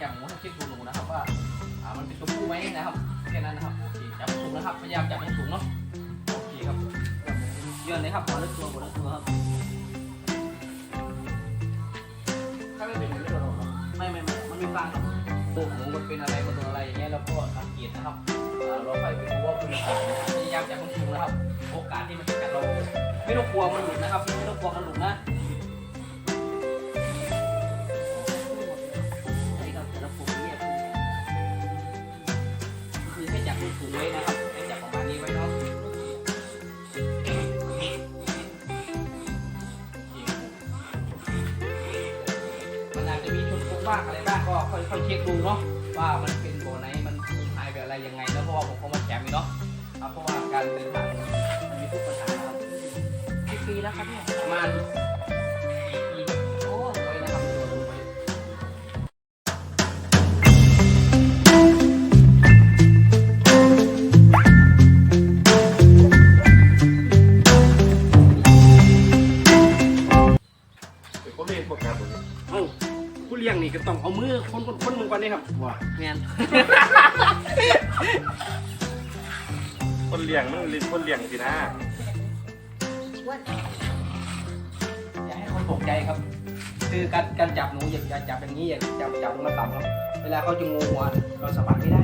แกะหมูให้เช็คดูหนูนะครับว่าอ่ามันเป็นตัวผู้ไหมนะครับแค่นั้นนะครับโอเคจับสูงนะครับพยายามจับให้สูงเนาะโอเคครับเยื่อนเลยครับหัวเลือตัวหัวเลือตัวครับถ้าไม่เป็นอย่างนี้เราไม่ไม่ไม่มันมีฟางครับตัวหมูมันเป็นอะไรมันโดนอะไรอย่างเงี้ยเราก็สังเกตนะครับอ่าเราไปไปดูว่ามันเป็นอะไรนะครับพยายามจับให้สูงนะครับ โอกาสที่มันจะกัดเราไม่ต้องกลัวมันหลุดนะครับ ไม่ต้องกลัวมันหลุดนะ ให้จับมือถือไว้นะครับให้จับประมาณนี้ไว้เนาะมันอาจจะมีชนปุกบ้างอะไรบ้างก็ค่อยๆเช็คดูเนาะว่ามันเป็นโบไหนมันหายไปอะไรยังไงแล้วเพราะว่าผมก็มาแจมอยู่เนาะครับเพราะว่าการเดินทางมันมีทุกปัญหาครับกี่ปีแล้วครับเนี่ยประมาณ มือคนคนคนมือก่อนนี่ครับว่าแมนคนเลี้ยงนั่นเรียนคนเลี้ยงสินะอย่าให้คนตกใจครับ คือการการจับหนูอย่าอย่าจับอย่างนี้อย่าจับจับลงมาต่ำครับ เวลาเขาจะงูหัวเราสะบัดไม่ได้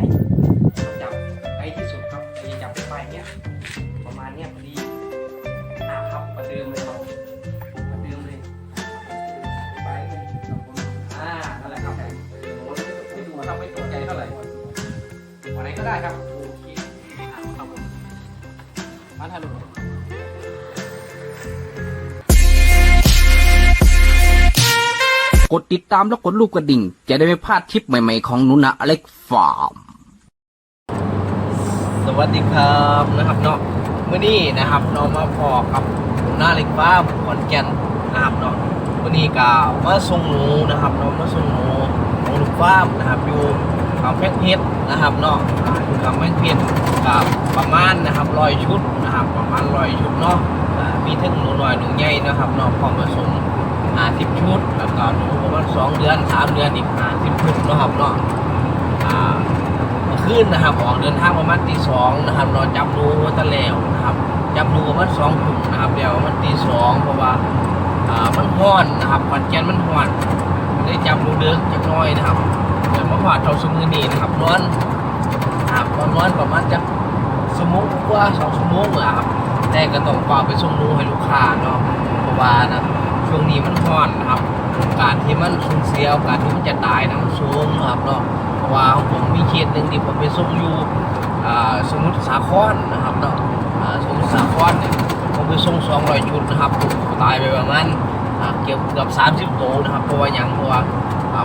ติดตามและกดรูปกระดิ่ง จะได้ไม่พลาดคลิปใหม่ๆของหนุนะอเล็กฟาร์ม สวัสดีครับนะครับเนาะมื่อนี้นะครับเรามาพอกับหน้าเล็กฟ้าร์มขอนแก่นนะครับเนาะมื่อนี้ก็มาส่งหนูนะครับเราะมาส่งหนูของลูกฟ้าร์มนะครับอยู่กำแพงเพชรนะครับเนาะอ่าอยู่กำแพงเพชรกับประมาณนะครับร้อยชุดนะครับประมาณร้อยชุดเนาะมีทั้งหนูน้อยหนูใหญ่นะครับเนาะพร้อมผสม ห้าสิบชุดแล้วก็หนูประมาณสองเดือนสามเดือนอีกห้าสิบชุดนะครับเนาะอ่าเมื่อคืนนะครับออกเดินทางประมาณตีสองนะครับเรอจับรูวัตะแล้วนะครับ จับรูประมาณสองถุงนะครับเดี๋ยวประมันตีสองเพราะว่าอ่ามันห้อนนะครับขอนแก่นมันห้อนได้จับรูเดิกจักน้อยนะครับเดี๋ยวมาหอดเท่าสมือนีนะครับนอนนะครับนอนนอนประมาณจะสมงกว่าสองชั่วโมงอะครับแต่ก็ต้องเป่าไปส่งรูให้ลูกค้าเนาะเพราะว่านะ ช่วงนี้มันห้อนนะครับกาสที่มันสูญเสียโอกาสที่มันจะตายนะมันสูงนะครับเนาะเพราะว่าผมมีเขตหนึ่งที่ผมไปส่งอยู่สมุทรสาครนะครับเนาะสมุทรสาครเนี่ยผมไปส่งสองร้อยชุดนะครับตายไปประมาณเกือบเกือบสามสิบโตวนะครับเพราะว่ายังเพราะว่า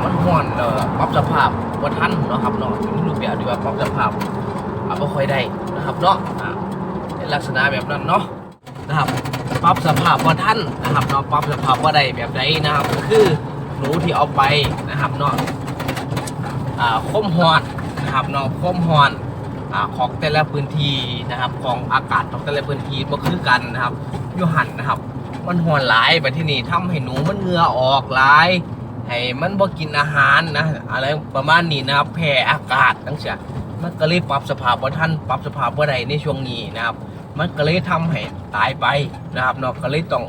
มันห้อนแล้วปรับสภาพว่าทันเนาะครับเนาะมีรูปแบบดีว่าปรับสภาพอ่าไม่ค่อยได้นะครับเนาะอ่าเป็นลักษณะแบบนั้นเนาะนะครับ ปรับสภาพว่าทันนะครับเนาะปรับสภาพว่าได้แบบใดนะครับก็คือหนูที่เอาไปนะครับเนาะอ่าคมฮอนนะครับเนาะคมฮอนอ่าของแต่ละพื้นที่นะครับของอากาศของแต่ละพื้นที่บ่คือกันนะครับยูหันนะครับ มันฮอนหลายไปที่นี่ทำให้หนูมันเหงื่อออกหลายให้มันบ่กินอาหารนะอะไรประมาณนี้นะครับแพ้อากาศตั้งเสียมันก็เลยปรับสภาพบ่ทันปรับสภาพบ่ได้ในช่วงนี้นะครับ มันก็เลยทำให้ตายไปนะครับเนาะก็เลยต้อง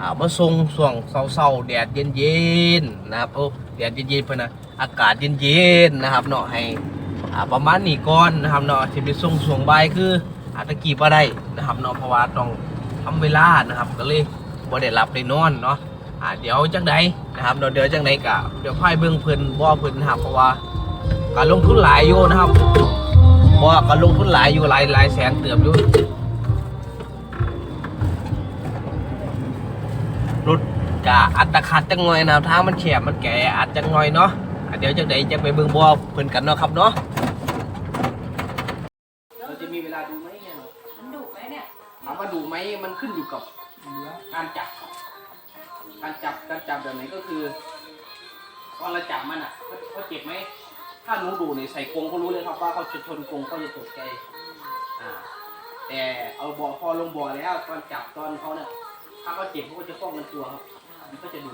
อามาส่งช่วงเช้าๆแดดเย็นๆนะครับโอ้แดดเย็นๆเพิ่นนะอากาศเย็นๆนะครับเนาะให้ประมาณนี้ก่อนนะครับเนาะที่ไปส่งช่วงบ่ายคืออาจจะกี่บ่ได้นะครับเนาะเพราะว่าต้องทำเวลานะครับก็เลยบ่ได้หลับได้นอนเนาะอ่าเดี๋ยวจังใดนะครับเดี๋ยวเดี๋ยวจังใดกะเดี๋ยวพายเบิ่งเพิ่นบ่เพิ่นนะครับเพราะว่าการลงทุนหลายอยู่นะครับเพราะว่การลงทุนหลายอยู่หลายหลายแสนเติบอยู่ กะอัตคัดจังหน่อยนะครับทางมันแคบมันแก่อาจจังหน่อยเนาะอะเดี๋ยวจังไดจะไปเบิ่งบ่อเพิ่นกันเนาะครับเนาะเราจะมีเวลาดูไหมเนี่ยมันดุไหมเนี่ยถามว่าดูไหมมันขึ้นอยู่กับการจับ การจับการจับแบบไหนก็คือตอนเราจับมันอะเขาเขาเจ็บไหมถ้าหนูดูในใส่กรงเขารู้เลยครับว่าเขาจะชนกรงเขาจะตกใจอ่า แต่เอาบ่อพอลงบ่อแล้วตอนจับตอนเขาเนี่ยถ้าเขาเจ็บเขาก็จะป้องกันตัวครับ มันก็จะดู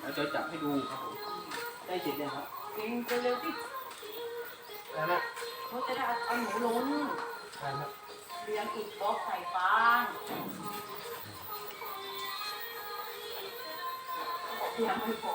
แล้วจะจับให้ดูครับผมได้เสร็จยังครับเองเร็วๆที่แล้วนะเขาจะได้เอาหนูลงแล้วนะเรียงอีกบล็อกใส่ฟางเตรียมไม่พอ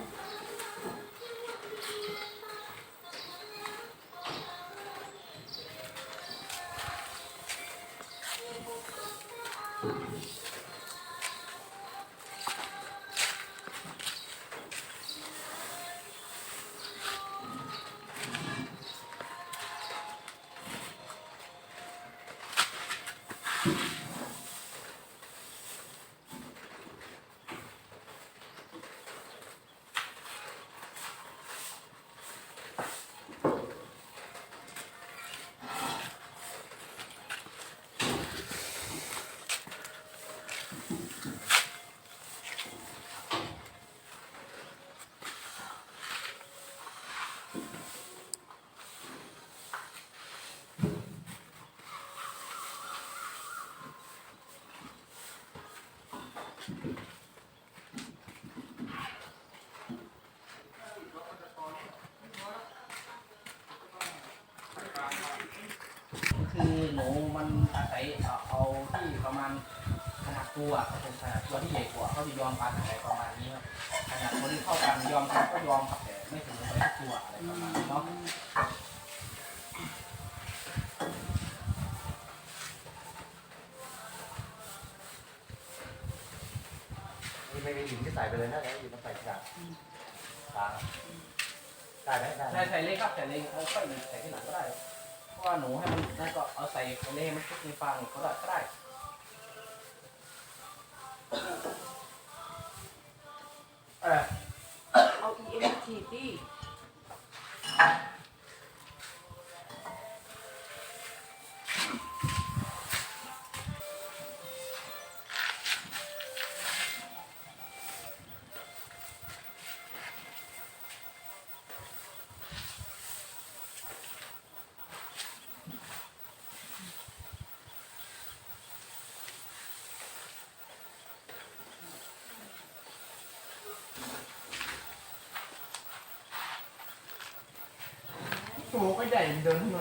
คือหนูมันอาศัยเอาที่ประมาณขนาดตัวครับผมขนาดตัวที่ใหญ่กว่าเขาจะยอมกันอะไรประมาณนี้ครับขนาดคนที่เข้ากันยอมกันก็ยอมครับแต่ไม่ถึงกับทุกตัวอะไรประมาณนี้เนาะนี่ไม่มีหินที่ใส่ไปเลยนะแล้วหินมาใส่กระดาษกลาได้ไหมได้ไหมใส่ใส่เล็กครับใส่เล็กเอาค่อยใส่ที่หลังก็ได้ ราะว่าหนูให้มันนั่นก็เอาใส่เล็กมันชุบในฟางก็ได้ก็ได้เออเอา EM ฉีด ดิโอ้ก็ใหญ่เดินทำไม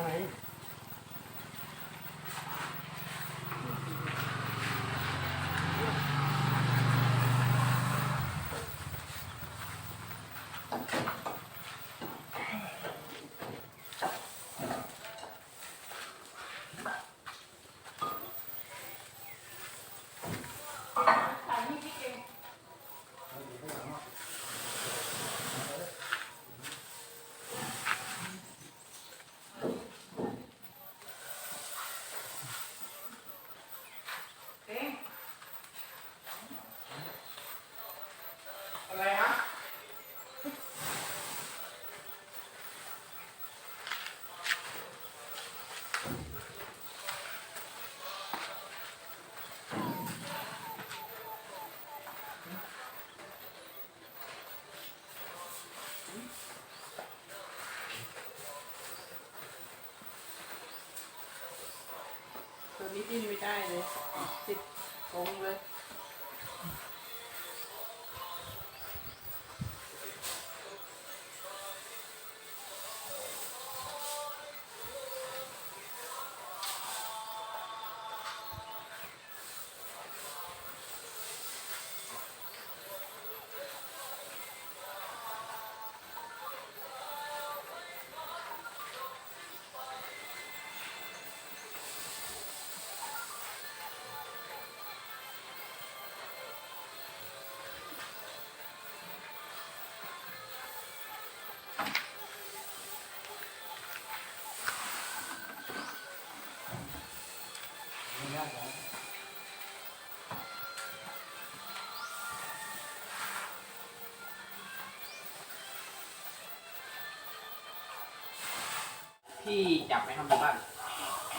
พี่จับไหมครับหนบ้าน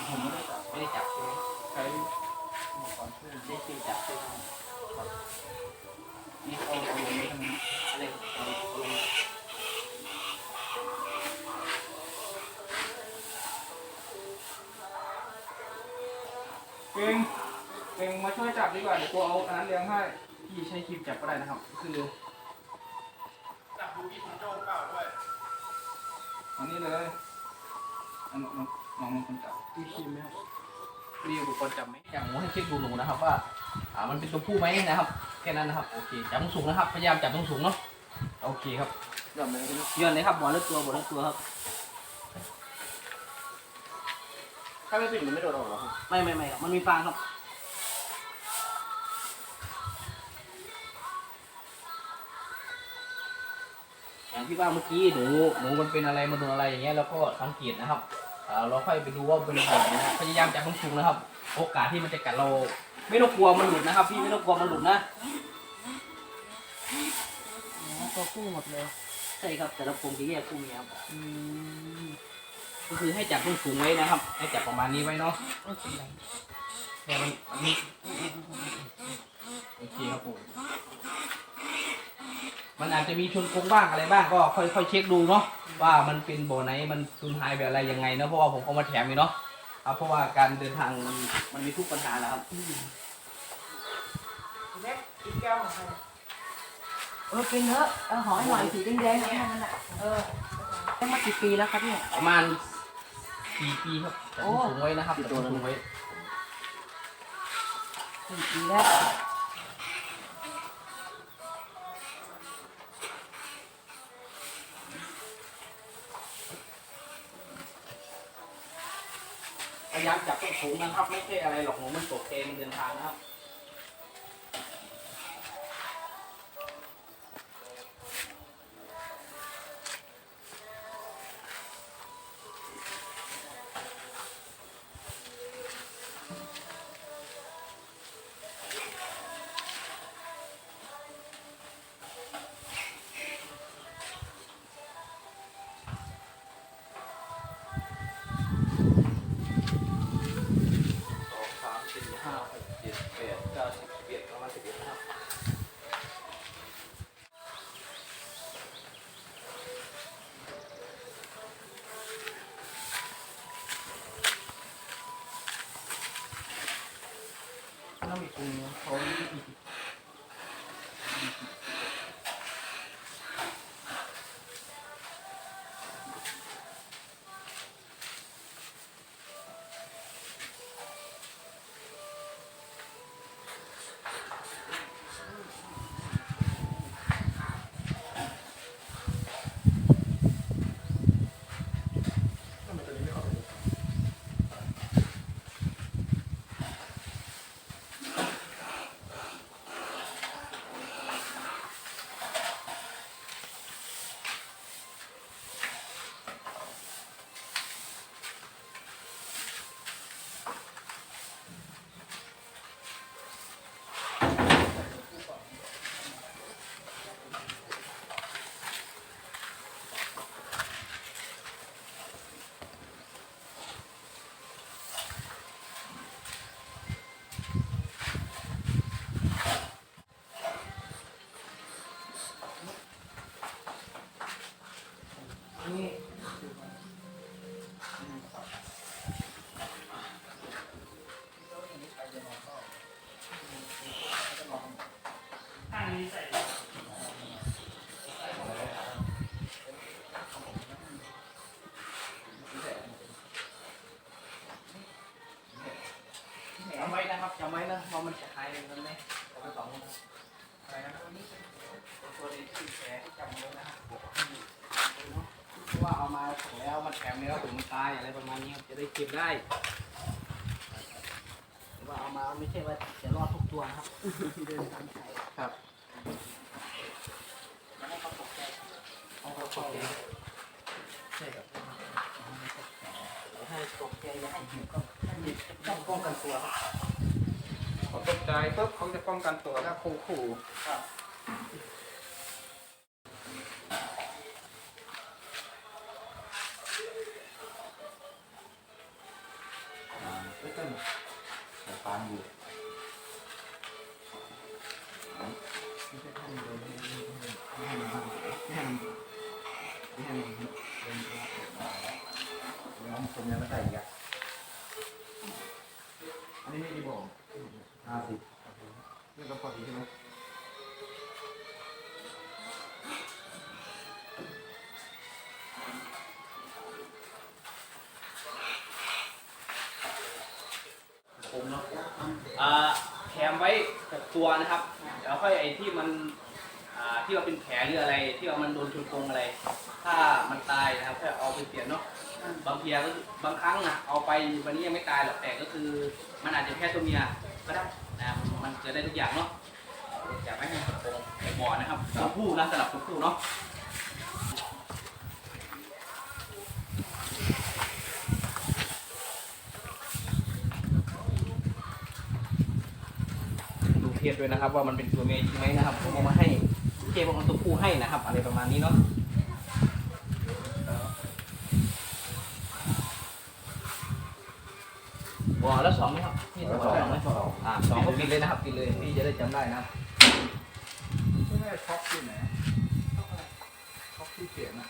ผมไม่ได้จับไม่ได้จับใช่ไหมใช้หมวกก่อนช่วยได้ฟิลจับใช่ไหมครับนี่เอาเอาลงไว้ตรงนี้อะไรเอาอาลงเก่งเองมาช่วยจับดีกว่าเดี๋ยวกูเอาอันนั้นเลี้ยงให้พี่ใช้ครีมจับก็ได้นะครับ คือจับดูพี่ผมโจ๊กเปล่าด้วยอันนี้เลย อันน้องน้องเป็นคนจับพี่ครีมไหมครับมีอุปกรณ์จับไหมอย่างหมูให้เช็คดูหนูนะครับว่าอ่ามันเป็นตัวผู้ไหมนะครับแค่นั้นนะครับโอเคจับตรงสูงนะครับพยายามจับตรงสูงเนาะโอเคครับยอมเลยนะย้อนเลยครับบอลเลือกตัวบอลเลือกตัวครับถ้าไม่ปิดมันไม่โดนออกหรอไม่ไม่ไม่ครับมันมีฟางครับอย่างที่ว่าเมื่อกี้หนูหนูมันเป็นอะไรมันโดนอะไรอย่างเงี้ยเราก็สังเกตนะครับ เราค่อยไปดูว่าเป็นอะไรนะพยายามจับสูงๆนะครับ โอกาสที่มันจะกัดเรา ไม่ต้องกลัวมันหลุดนะครับ พี่ไม่ต้องกลัวมันหลุดนะตัวคู่หมดเลยใช่ครับแต่ละกรงจะแยกคู่เมียครับอืมก็คือให้จับสูงๆไว้นะครับ ให้จับประมาณนี้ไว้เนาะไม่เป็นไรแต่มันอันนี้โอเคครับผม มันอาจจะมีชนกงบ้างอะไรบ้างก็ค่อยๆเช็คดูเนาะว่ามันเป็นโบไหนมันสูญหายแบบอะไรยังไงเนาะเพราะว่าผมเอามาแถมอยู่เนาะครับเพราะว่าการเดินทางมันมันมีทุกปัญหาแหละครับเล็กอีกแก้วของใครเออกินเถอะเออหอยหน่อยสีแดงๆอย่างนั้นน่ะเออได้มากี่ปีแล้วครับเนี่ย ประมาณสี่ปีครับจับสูงไว้นะครับจับสูงไว้ สี่ปีแล้ว ยายามจับต้นสูงนะครับ ไม่ใช่อะไรหรอกหนูมันตกเองมันเดินทางนะครับ น้ำอีกตัวนึงเขาำไว้นะครับจำไว้นะว่ามันจะหายเงินไหมเอาไปสองคนอะไรนะตัวนี้ตัวนี้ที่แผลที่จำไว้นะครับบอกให้ดูเนาะเพราะว่าเอามาส่งแล้วมันแถมแล้วถึงมันตายอะไรประมาณนี้ครับจะได้เก็บได้หรือว่าเอามาไม่ใช่ว่าจะรอดทุกตัวนะครับเดินตามใจครับอย่าให้เขาตกใจเอาเขาตกใจใช่ครับอย่าให้ตกใจอย่าให้หิวก็ ต้องป้องกันตัวเขาตกใจปุ๊บเขาจะป้องกันตัวแล้วขู่ขู่ครับไม่ต้นแต่ฟางอยู่น้องผมยังไม่ใส่อีกอะอันนี้ได้บอกห้าสิบโอเค นี่ ก็พอดีใช่ไหมผมเนาะอ่าแถมไว้กับตัวนะครับ แล้วค่อยไอ้ที่มันอ่าที่ว่าเป็นแผลหรืออะไร ที่ว่ามันโดนชนโครงอะไร ถ้ามันตายนะครับก็เอาไปเปลี่ยนเนาะ บางเพียก็คือบางครั้งนะเอาไปวันนี้ยังไม่ตายหรอกแต่ก็คือ มันอาจจะแค่ตัวเมียก็ได้ มันเกิดได้ทุกอย่างเนาะอยากไม่ให้ชนโครงไอ้บ่อนะครับตัวผู้นะสำหรับตัวผู้เนาะดูเพศด้วยนะครับ ว่ามันเป็นตัวเมียจริงไหมนะครับผมเอามาให้เจผมเอาตัวผู้ให้นะครับ อะไรประมาณนี้เนาะวอแล้วสองไหมครับนี่สองสองไหม อ่าสองก็กินเลยนะครับกินเลยพี่จะได้จำได้นะครับไม่ได้ช็อกที่ไหนช็อกที่เสียนะ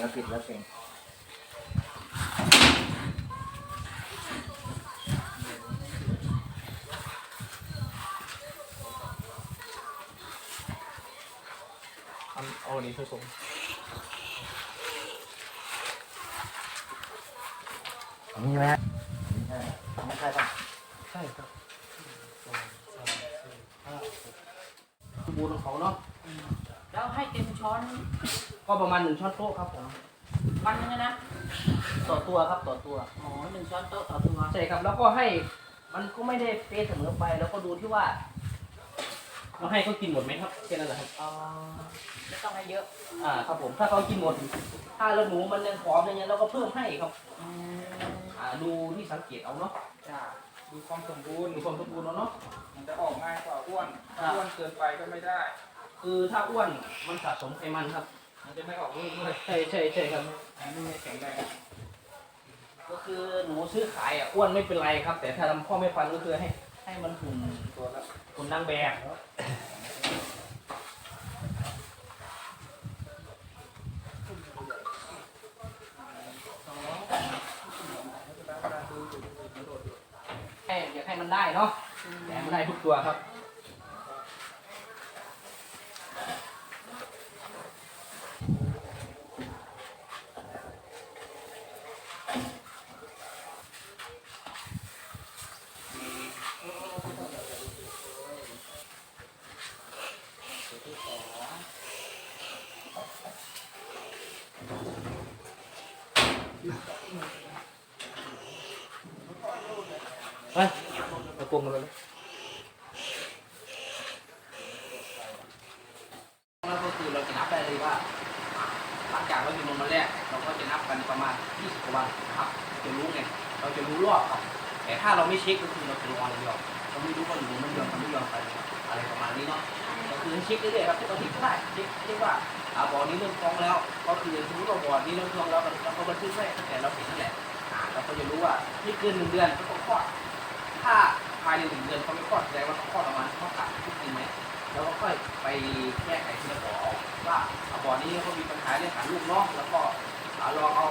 แล้วปิดแล้วเสียงเอาเอาอันนี้ผสม มีไหมไม่ใช่ไม่ใช่ป่ะใช่ครับบูรณ์ของเขาเนาะแล้วให้เต็มช้อน ก็ประมาณหนึ่งช้อนโต๊ะครับผมวันนึงนะ ต่อตัวครับต่อตัวอ๋อหนึ่งช้อนโต๊ะต่อตัวใช่ครับแล้วก็ให้มันก็ไม่ได้เป๊ะเสมอไป แล้วก็ดูที่ว่าเราให้เขากินหมดไหมครับแค่นั้นแหละครับอ๋อไม่ต้องให้เยอะ อ่าครับผมถ้าเขากินหมด ถ้าเราหนูมันยังผอมอย่างเงี้ยเราก็เพิ่มให้ครับ ดูที่สังเกตเอาเนาะจ้าดูความสมบูรณ์ดูความสมบูรณ์เอาเนาะ มันจะออกง่ายกว่าอ้วนอ่าอ้วนเกินไปก็ไม่ได้ คือถ้าอ้วนมันสะสมไขมันครับ มันจะไม่ออกลูกด้วยใช่ใช่ใช่ครับอันนี้ไม่แข็งแรงก็คือหนูซื้อขายอะอ้วนไม่เป็นไรครับ แต่ถ้าทำพ่อไม่ฟันก็คือให้ ให้มันหุ่นตัวละหุ่นนางแบบให้อยากให้ มันได้เนาะแต่มันได้ทุกตัวครับเฮ้ยเอา กลมมเลยแล้วก็คือเราจะนับได้เลยว่า หลังจากเราอยู่นมมาแรกเราก็จะนับกันประมาณ 20กว่าวันนะครับ จะรู้ไงเราจะรู้รอบครับ แต่ถ้าเราไม่เช็คก็คือเราจะรออย่างเดียวเราไม่รู้ว่าหนูมันยอมมันไม่ยอมไปอะไรประมาณนี้เนาะก็คือเช็คเรื่อยๆครับทุกอาทิตย์ก็ได้เช็คเช็คว่าอ่าบ่อนี้เริ่มท้องแล้ว ก็คือสมมติว่าบ่อนี้เริ่มท้องแล้วเราก็บันทึกไว้ตั้งแต่เราเห็นนั่นแหละเราก็จะรู้ว่าที่เกินหนึ่งเดือนก็ต้องคลอด ถ้าภายในหนึ่งเดือนเขาไม่คลอดแสดงว่าเขาคลอดออกมาเขาขาดทุกทีไหมแล้วก็ค่อยไปแก้ไขทีละบ่อเอาว่าอ่าบ่อนี้เขามีปัญหาเรื่องขาดลูกเนาะแล้วก็อ่าลองเอา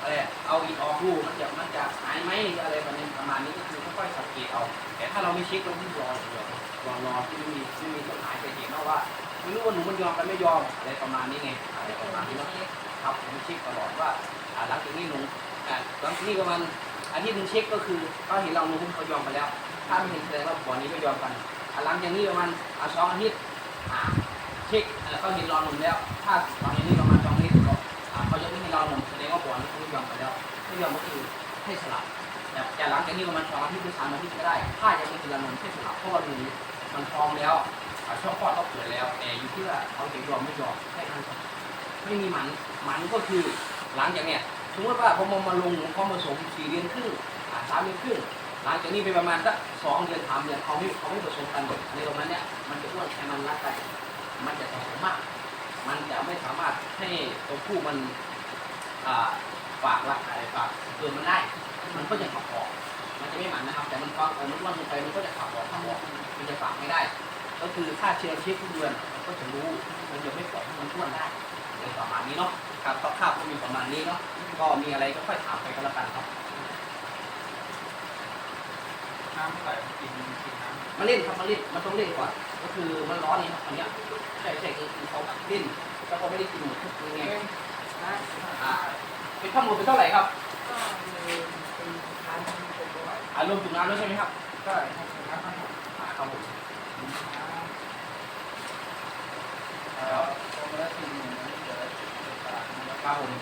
อะไรเอาอีกออกลูกมันจะมันจะหายไหมอะไรประมาณนี้ประมาณนี้ก็คือค่อยๆสังเกตเอา แต่ถ้าเราไม่เช็คเราที่รออย่รอรอที่ไม่มีไม่มีต้นหายจะเห็นเนาะว่าไม่รู้ว่าหนูมันยอมกันไม่ยอมอะไรประมาณนี้ไงอะไรประมาณนี้เนาะครับผมเช็คตลอดว่าอ่าหลังจากนี้หนูอ่หลังจากนี้ประมาณ อาทิตย์หนึ่งเช็คก็คือเขาเห็นเราหนูเขายอมไปแล้ว ถ้าไม่เห็นแสดงว่าบ่อนี้ไม่ยอมกันอะหลังจากนี้ประมาณอะสองอาทิตย์เช็คเอ่อเขาเห็นราหนุ่มแล้ว ถ้าหลังจากนี้ประมาณสองอาทิตย์ก็เขายังไม่เห็นเราหนุ่มแสดงว่าบ่อนี้เขาไม่ยอมไปแล้วไม่ยอมก็คือให้สลับแต่หลังจากนี้ประมาณสองอาทิตย์หรือสามอาทิตย์ก็ได้ ถ้ายังไม่เห็นเราหนุ่มให้สลับเพราะว่าหนูมันท้องแล้วช่องคลอดก็เกิดแล้วแต่อยู่ที่ว่าเขาจะยอมไม่ยอมให้ทางสลับไม่มีหมันหมันก็คือหลังจากเนี้ย สมมติว่าผมมาลงเขาผสมสี่เดือนครึ่งสามเดือนครึ่งหลังจากนี้ไปประมาณสักสองเดือนสามเดือนเขาไม่เขาไม่ผสมกันในตรงนั้นเนี่ยมันจะอ้วนแค่มันรักกันมันจะผสมมาก มันจะไม่สามารถให้ตัวผู้มันอ่าฝากรักอะไรฝากเกินมันได้ มันก็จะขับออก มันจะไม่หมันนะครับ แต่มันฟังเมันอ้วนลงไปมันก็จะขับออกขับออกมันจะฝากไม่ได้ ก็คือถ้าเชื้อเช็คทุกเดือนมันก็จะรู้มันจะไม่ปล่อยให้มันอ้วนได้ อะไรประมาณนี้เนาะครับคร่าวๆก็มีประมาณนี้เนาะก็มีอะไรก็ค่อยถามไปก็แล้วกันครับน้ำเท่าไหร่กินกินน้ำมันเล่นครับมันเล่นมันต้องเล่นก่อนก็คือมันร้อนนี่ครับอันเนี้ยใช่ใช่คือคือเขาเล่นแล้วก็ไม่ได้กินหมดทุกยังไงอ่าเป็นข้าวหมดเป็นเท่าไหร่ครับอ่ารวมถึงน้ำด้วยใช่ไหมครับใช่ครับน้ำมันอ่าครับผมเอ่อพอมาได้กิน ครับครับผม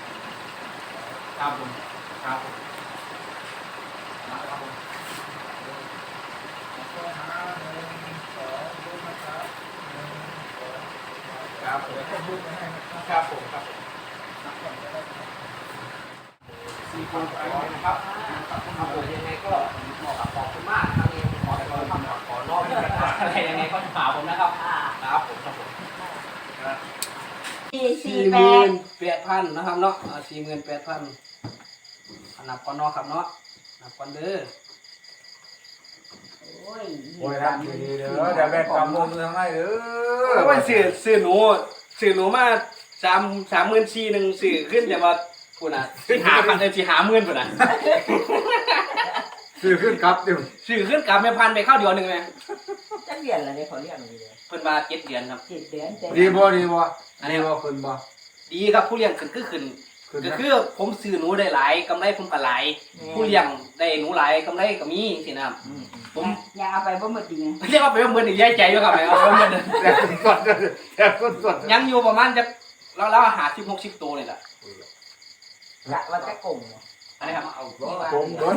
ครับผมครับผมมาครับผมแล้วก็หาหนึ่งสองรูปนะครับหนึ่งสองครับผมเดี๋ยวก็รูปมาให้นะครับครับผมครับผมนับก่อนก็ได้ครับสี่คนไปนะครับครับผมยังไงก็เหมาะกับขอบคุณมากนะครับเองขอขอทำขอนอกอะไรยังไงก็ถามผมนะครับครับผมครับผม สี่สี่แปดแปดพันนะครับเนาะสี่หมื่นแปดพันนับก่อนเนาะครับเนาะนับก่อนเด้อโอ้ยโอ้ยรับดีๆเด้อเดี๋ยวแบกกำมือมือให้เด้อก็ไปซื้อซื้อหนูซื้อหนูมาสามสามหมื่นสี่หนึ่งซื้อขึ้นแต่ว่าคุณอะซื้อหาพันเออสี่หาหมื่นปุ่นอะซื้อขึ้นครับดิซื้อขึ้นกลับไม่พันไปเข้าเดียวหนึ่งไหมจะเรียนอะไรเนี่ยเขาเรียกอะไรเลยเพิ่นมาเจ็ดเดือนครับเจ็ดเดือนเจ็ดดีบ่ดีบ่ ดีบ่ขึ้นบ่ดีครับผู้เลี้ยงขึ้นก็ขึ้นขึ้นก็นะ คือผมซื้อหนูได้หลายกำไรผมก็หลายผู้เลี้ยงได้หนูหลายกำไรก็มีสินะครับผม อย่าเอาไปบ่หมดจริงไงเรียกว่าเป็นว่าเหมือนอีกย้ายใจอยู่ครับเอาไปเหมือนแต่คนสดแต่คนสดยังอยู่ประมาณจะแล้วแล้วหาสิบหกสิบตัวเลยล่ะกะว่าจะโกงเหรออันนี้ครับเอาโกงเบิด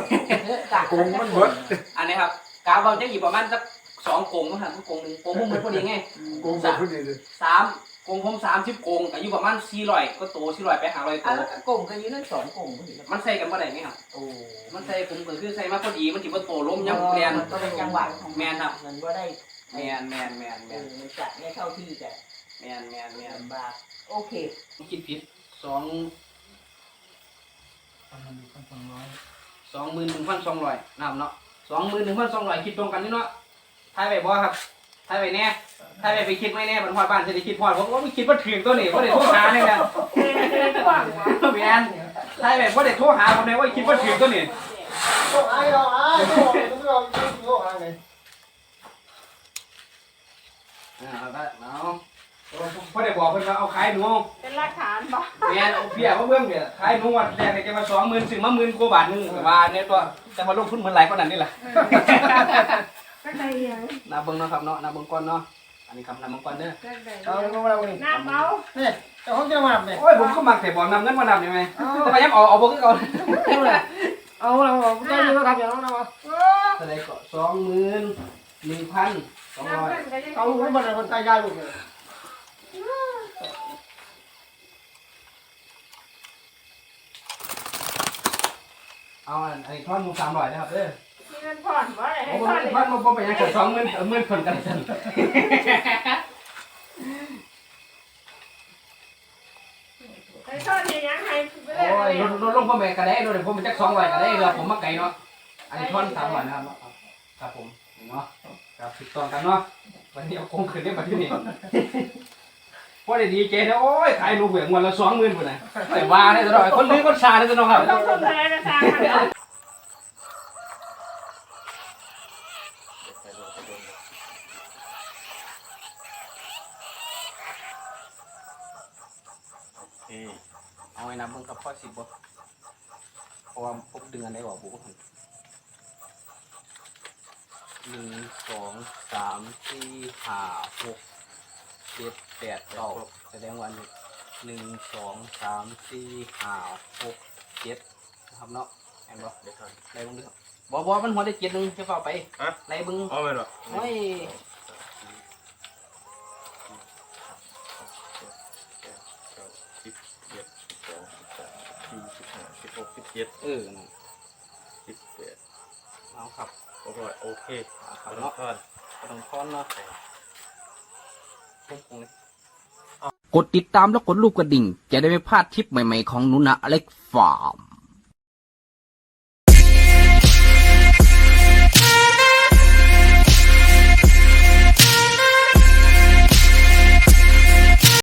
กะโกงมันเบิดอันนี้ครับกาวเราจะอยู่ประมาณสักสองกงมั้งครับกงหนึ่งกงมุมเหมือนพอดีไงโกงเบิดพอดีเลยสาม กงผมสามสิบกงอายุประมาณสี่ร้อยก็โตสี่ร้อยไปหาร้อยโตเอาแล้วก็โกงกันอยู่นั่นสองโกงพอดีแล้วมันใส่กันเมื่อไหร่ไหมครับโอ้มันใส่ผมก็คือใส่มาพอดีมันถือว่าโตล้มยังเรียน มันก็เป็นจังหวะของแมนครับมันว่าได้แมนแมนแมนแมเอนอมันจัดไม่เข้าที่แต่แมนแมนแมนลำบากโอเคคิดผิดสองพันหนึ่งพันสองร้อยสองหมื่นหนึ่งพันสองร้อยนะครับเนาะสองหมื่นหนึ่งพันสองร้อยคิดตรงกันนี่เนาะทายไปบ่ครับ ทาไปแน่ทาไปไปคิดไม่แน่บรรพอดบ้านจะได้คิดพอดผมว่าไม่คิดว่าถึงตัวนี่ว่าได้โทรหาเนี่ยนะแมนทาไปว่าได้โทรหาผมเลยว่าคิดว่าถึงตัวนี่โอ้ไอ้เราไอ้โอ้ต้องเราโอ้ไอ้อ่าเอาได้เอาพอได้บอกเพิ่นว่าเอาขายหนูเป็นหลักฐานปะแม่นเอาเบี้ยมาเบิ่งเด้อขายหนูวันแรกเนี่ยจะมา20,000ซื้อมาหมื่นกว่าบาทนึงก็ว่าเนี่ยตัวแต่มาลงทุนเหมือนหลายคนนั้นนี่แหละ ก็ได้ยังนาเบิ่งเนาะครับเนาะนาเบิ่งก่อนเนาะอันนี้คำนาเบิ่งก่อนเด้อเอาลงมาแล้วนี่น้ำเมานี่เจ้าของจะมาเนี่ยโอ้ยผมก็มักแต่บอกนำเงินมานำได้ไหมแต่ว่ายังเอาเอาบ่คือเก่าเอาเราใจดีก็ครับอย่างนั้นนะวะเท่าไหร่ก็21,200เอาลูกมันคนตายยายลูกเลยเอาอันอันนี้ทอนหมู300นะครับเด้อมี เงินผ่อนบ่ได้โอ้ให้บ่ผ่อนบ่บ่ไปยังเกิด20,000เออหมื่นคนกันซั่นให้ผ่อนให้ยังให้ไปเลยโอ้ยลดลดลงพ่อแม่ก็ได้ลดให้ผมเป็นจัก200ก็ได้เดี๋ยวผมมาไกลเนาะอันนี้ทอน300นะครับเนาะครับผมเนาะครับถูกต้องกันเนาะวันนี้เอาคงคืนได้บัดนี้พอได้ดีเจนะโอ้ยขายลูกเหวี่ยงวันละสองหมื่นคนนะแต่ว่าเนี่ยตลอดคนลื้อคนชาเนี่ยตลอดครับต้องต้องแพ้กระซังมัน เอานี่เอาไว้นะมึงกับพ่อสิบบ่เพราะว่าพวกดึงอันได้บอกบุกหนึ่งสองสามสี่ห้าหกเจ็ดแปดเก้าแสดงว่าหนึ่งหนึ่งสองสามสี่ห้าหกเจ็ดนะครับเนาะแอนบ่เดี๋ยวก่อนไรบึงเด้อบ่บ่มันหัวได้เจ็ดหนึงจะเฝ้าไปฮะไรบึงเอาไปหรอ โอ้ย สิบเอ็ดสิบสองสิบสามสี่สิบห้าสิบหกสิบ เจ็ดเออนั่นสิบแปดเอาครับโอเคโอเคเอาคเอารับเนาะเนาะทอนกระดองค้อนเนาะพวกคงเลยกดติดตามและกดรูปกระดิ่ง จะได้ไม่พลาดทริปใหม่ๆของหนุนะอเล็กฟาร์ม